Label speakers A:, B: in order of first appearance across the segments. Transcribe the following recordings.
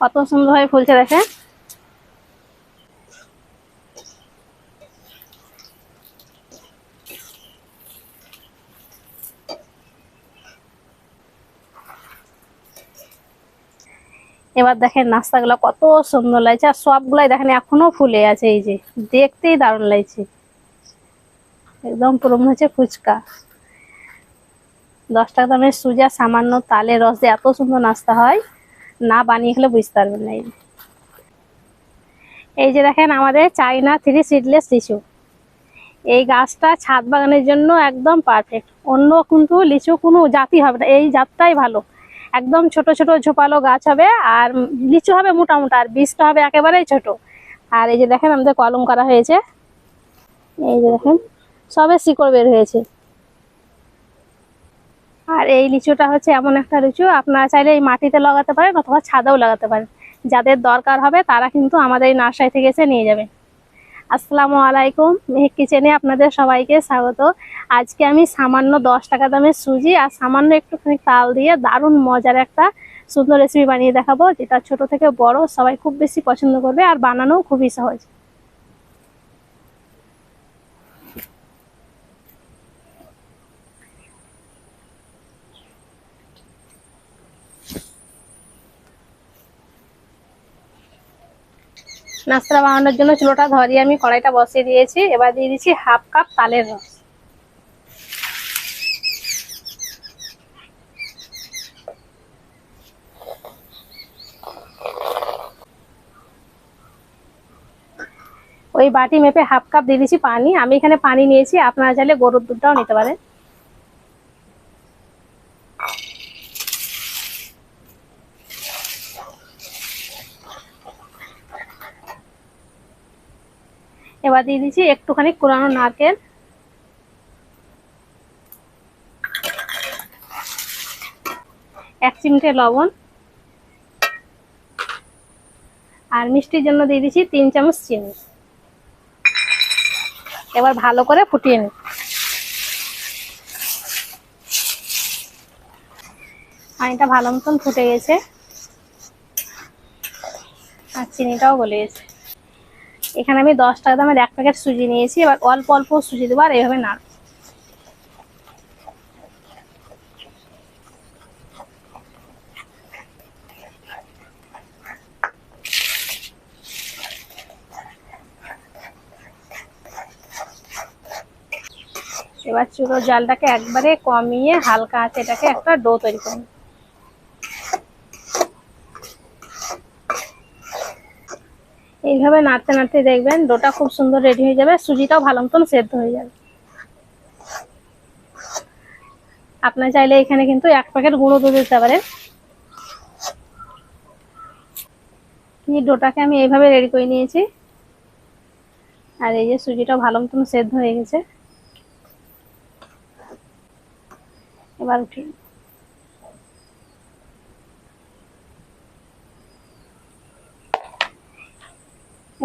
A: কত সুন্দর সুন্দরভাবে ফুলছে দেখেন। এবার দেখেন নাস্তাগুলো কত সুন্দর লাগছে, আর সবগুলাই দেখেন এখনও ফুলে আছে, এই যে দেখতেই দারুণ লাগছে। একদম পুরো মনে হচ্ছে ফুচকা। দশ টাকা দামের সুজা সামান্য তালের রস দিয়ে এত সুন্দর নাস্তা হয়। না বানিয়ে খেলে বুঝতে পারবেন না এই। যে। দেখেন আমাদের চাইনা থ্রি সিডলেস লিচু। এই গাছটা ছাদ বাগানের জন্য একদম পারফেক্ট অন্য কিন্তু লিচু কোনো জাতি হবে না, এই জাতটাই ভালো। একদম ছোট ছোট, ঝোপালো গাছ হবে আর লিচু হবে মোটা মোটা আর বীজটা হবে একেবারেই ছোট। আর এই যে দেখেন আমাদের কলম করা হয়েছে। এই যে দেখেন, সবে শিকড় বের হয়েছে। আর এই লিচুটা হচ্ছে এমন একটা লিচু, আপনারা চাইলে এই মাটিতে লাগাতে পারেন অথবা ছাদেও লাগাতে পারেন। যাদের দরকার হবে তারা কিন্তু আমাদের এই নার্সারি থেকে এসে নিয়ে যাবে। আসসালামু আলাইকুম, মেহেক কিচেনে আপনাদের সবাইকে স্বাগত। আজকে আমি সামান্য দশ টাকা দামের সুজি আর সামান্য একটুখানি তাল দিয়ে দারুণ মজার একটা সুন্দর রেসিপি বানিয়ে দেখাবো, যেটা ছোট থেকে বড় সবাই খুব বেশি পছন্দ করবে আর বানানোও খুবই সহজ। নাস্তা বানানোর জন্য চুলোটা ধরিয়ে আমি কড়াইটা বসিয়ে দিয়েছি। এবার দিয়ে দিচ্ছি হাফ কাপ তালের রস। ওই বাটি মেপে হাফ কাপ দিয়ে দিচ্ছি পানি। আমি এখানে পানি নিয়েছি, আপনারা চাইলে গরুর দুধটাও নিতে পারেন। এবার দিয়ে দিচ্ছি একটুখানি কোরানো নারকেল। এক চিমটে লবণ। আর মিষ্টির জন্য দিয়ে দিচ্ছি তিন চামচ চিনি। এবার ভালো করে ফুটিয়ে নিই। পানিটা ভালো মতন ফুটে গেছে। আর চিনিটাও গলে গেছে। এখানে আমি দশ টাকা দামের এক প্যাকেট সুজি নিয়েছি, এবার অল্প অল্প সুজি দেবো আর এইভাবে নাড় এবার চুলোর জালটাকে একবারে কমিয়ে হালকা আছে এটাকে একটা ডো তৈরি করুন এইভাবে নাড়তে নাড়তে দেখবেন ডোটা খুব সুন্দর রেডি হয়ে যাবে, সুজিটাও ভালো মতন সেদ্ধ হয়ে যাবে। আপনার চাইলে এখানে কিন্তু এক প্যাকেট গুঁড়ো দুধ দিতে পারেন। এই ডোটাকে আমি এইভাবে রেডি করে নিয়েছি। আর এই যে সুজিটাও ভালো মতন সেদ্ধ হয়ে গেছে। এবার উঠি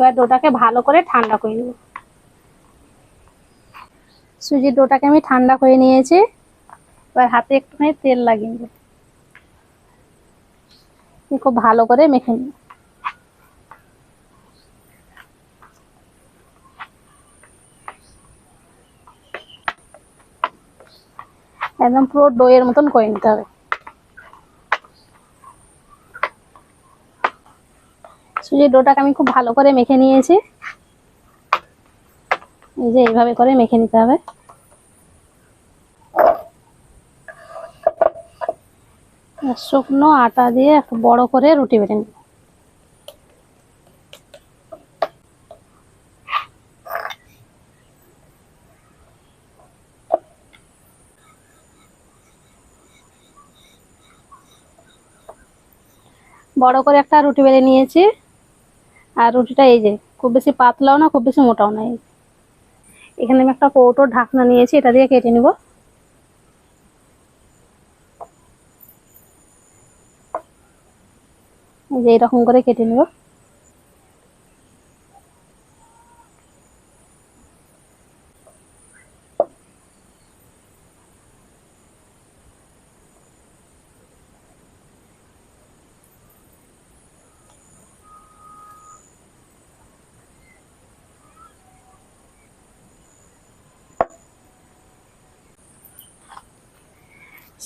A: এবার ডোটাকে ভালো করে ঠান্ডা করে নেব। সুজির ডোটাকে আমি ঠান্ডা করে নিয়েছি। এবার হাতে একটুখানি তেল লাগিয়ে নেব। খুব ভালো করে মেখে নেব। একদম পুরো ডোয়ের মতন করে নিতে হবে। সুজির ডোটাকে আমি খুব ভালো করে মেখে নিয়েছি। যে এইভাবে করে মেখে নিতে হবে। শুকনো আটা দিয়ে একটু বড় করে রুটি বেটে নিব। বড় করে একটা রুটি বেলে নিয়েছি। আর রুটিটা এই যে, খুব বেশি পাতলাও না, খুব বেশি মোটাও না। এখানে আমি একটা কৌটোর ঢাকনা নিয়েছি, এটা দিয়ে কেটে নিব যে এরকম করে কেটে নিব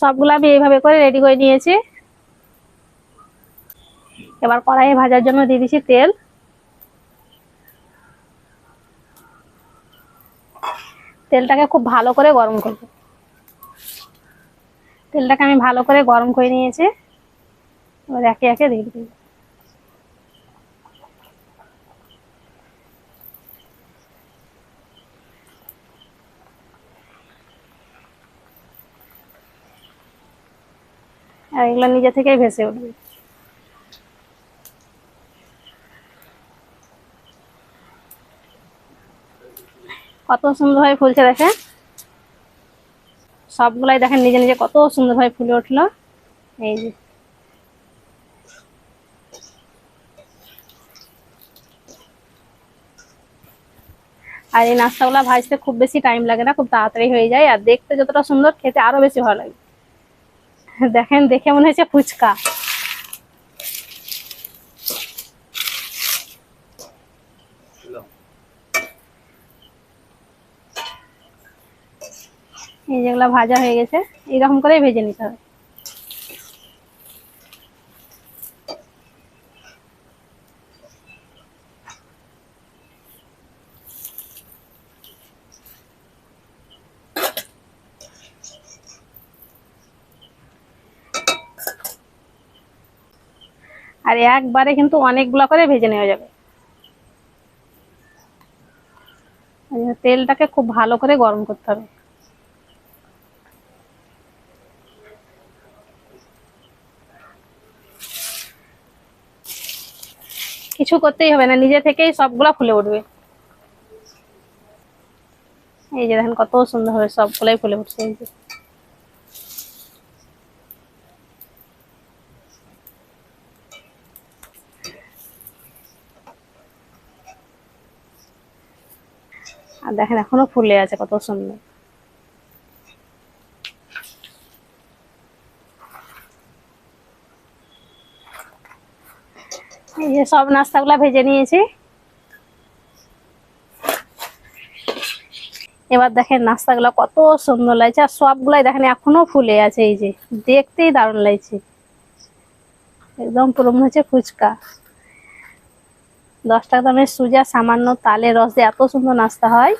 A: সবগুলো আমি এইভাবে করে রেডি করে নিয়েছি। এবার কড়াইয়ে ভাজার জন্য দিয়ে দিচ্ছি তেল। তেলটাকে খুব ভালো করে গরম করব। তেলটাকে আমি ভালো করে গরম করে নিয়েছি। এবার একে একে দিয়ে দিই আর এগুলো নিজে থেকেই ভেসে উঠবে। কত সুন্দরভাবে ফুলছে দেখেন। সবগুলাই দেখেন নিজে নিজে কত সুন্দরভাবে ফুলে উঠল। এই যে। আর এই নাস্তাগুলো ভাজতে খুব বেশি টাইম লাগে না, খুব তাড়াতাড়ি হয়ে যায়। আর দেখতে যতটা সুন্দর, খেতে আরও বেশি ভালো লাগে। দেখেন, দেখে মনে হচ্ছে ফুচকা। এই যেগুলো ভাজা হয়ে গেছে, এরকম করেই ভেজে নিতে হবে। আর একবারে কিন্তু অনেকগুলো করে ভেজে নেওয়া যাবে। তেলটাকে খুব ভালো করে গরম করতে হবে। কিছু করতেই হবে না, নিজে থেকেই সবগুলা ফুলে উঠবে। এই যে দেখেন কত সুন্দর হবে সবগুলাই ফুলে উঠছে। আর দেখেন, এখনও ফুলে আছে, কত সুন্দর। এই যে সব নাস্তাগুলা ভেজে নিয়েছি। এবার দেখেন নাস্তাগুলো কত সুন্দর লাগছে, আর সবগুলাই দেখেন এখনও ফুলে আছে, এই যে দেখতেই দারুণ লাগছে। একদম পুরো মনে হচ্ছে ফুচকা। দশ টাকা দামের সুজা, সামান্য তালের রস দিয়ে এত সুন্দর নাস্তা হয়,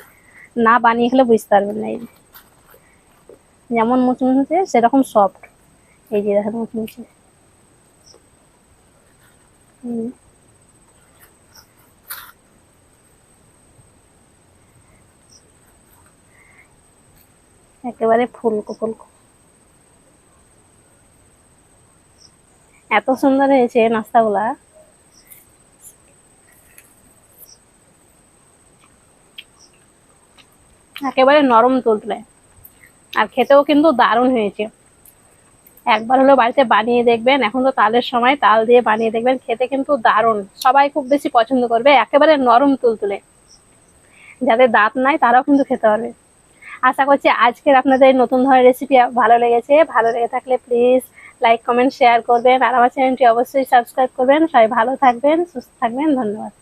A: না বানিয়ে খেলে বুঝতে পারবেন না যেমন মুচমুচে, সেরকম সফট এই যে দেখেন মুচমুচে। একেবারে ফুলকো ফুলকো। এত সুন্দর হয়েছে নাস্তাগুলা। একেবারে নরম তুলতুলে আর খেতেও কিন্তু দারুণ হয়েছে। একবার হলো বাড়িতে বানিয়ে দেখবেন, এখন তো তালের সময়, তাল দিয়ে বানিয়ে দেখবেন, খেতে কিন্তু দারুণ। সবাই খুব বেশি পছন্দ করবে একেবারে নরম তুলতুলে যাদের দাঁত নাই, তারাও কিন্তু খেতে পারবে। আশা করছি আজকের আপনাদের নতুন ধরনের রেসিপি ভালো লেগেছে। ভালো লেগে থাকলে প্লিজ লাইক কমেন্ট শেয়ার করবেন। আর আমার চ্যানেলটি অবশ্যই সাবস্ক্রাইব করবেন। সবাই ভালো থাকবেন, সুস্থ থাকবেন। ধন্যবাদ।